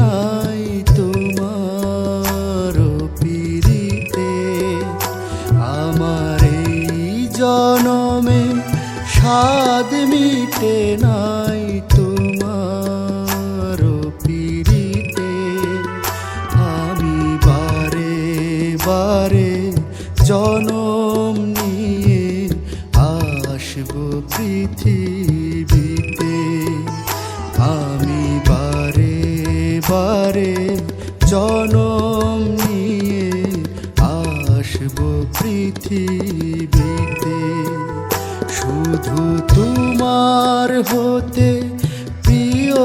নাই তোমার আমার জনমে স্বাদ নাই তোমার পিরিতে আমি বারে বারে জনম নিয়ে আসব পৃথিবীতে বারে জনম নিয়ে আসব পৃথিবীতে। শুধু তোমার হতে প্রিয়,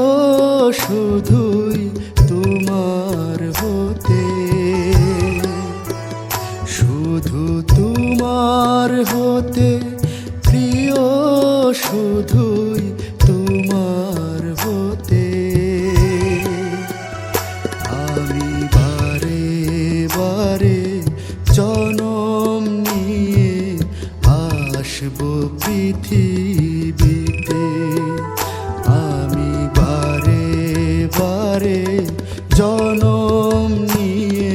শুধুই তোমার হতে। শুধু তোমার হতে প্রিয়, শুধুই জনম নিয়ে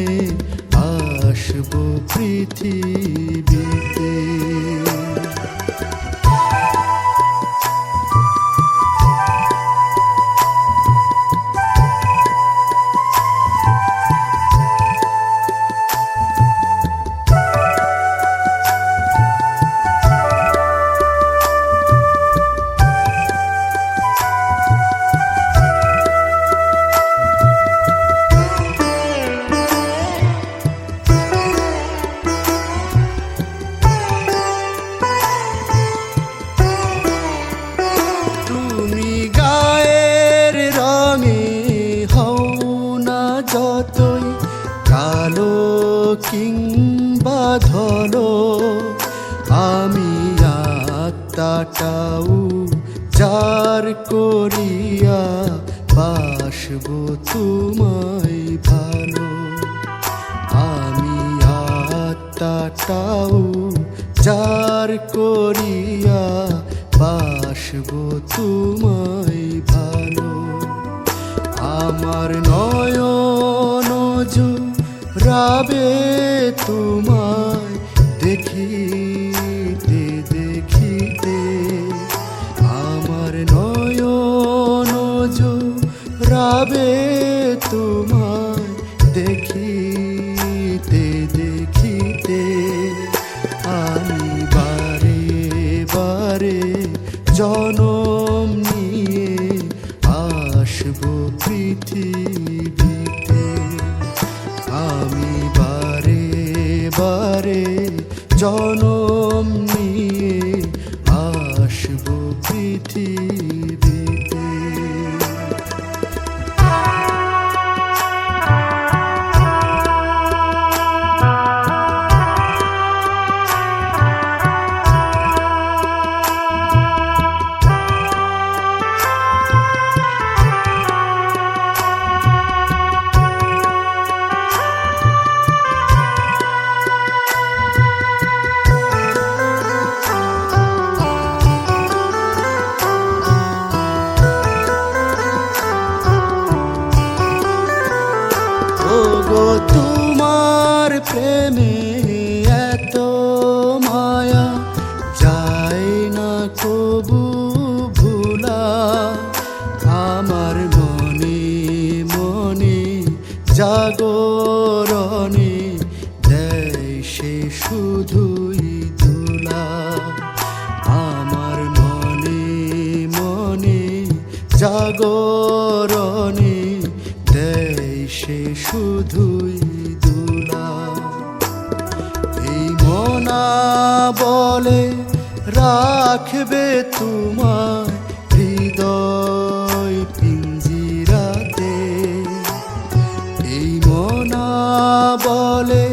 আসব পৃথিবীতে ধলো আমি আত্মাটাও যার করিয়া বাসব তোমায় ভালো। আমি আত্মাটাও যার করিয়া বাসব তোমায় ভালো। আমার নয়ন রাবে তোমায় রাবে তোমায় দেখিতে দেখিতে আমি বারে বারে জনম নিয়ে আসব আমি বারে বারে জনম ওগো, তোমার প্রেমে এত মায়া যায় না কবু ভুলা, আমার মনে মনে জাগরণে দেয় সে শুধুই দুলা আমার মনে মনে জাগরণে দেয় সে শুধুই দুলা। এই মনা বলে রাখবে তোমার হৃদয় পিঞ্জিরাতে। এই মনা বলে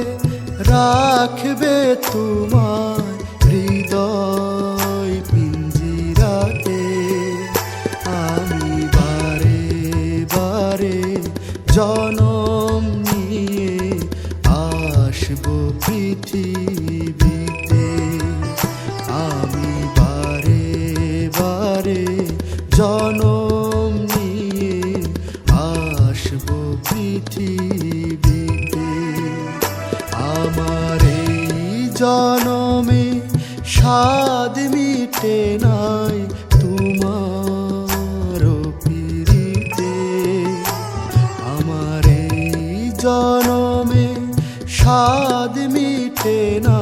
রাখবে তোমার আসব পৃথিবীতে। আমি বারে বারে জনম জনমে স্বাদ মিটে নাই তোমার পিড়িতে। আমার এই জন স্বাদ নাই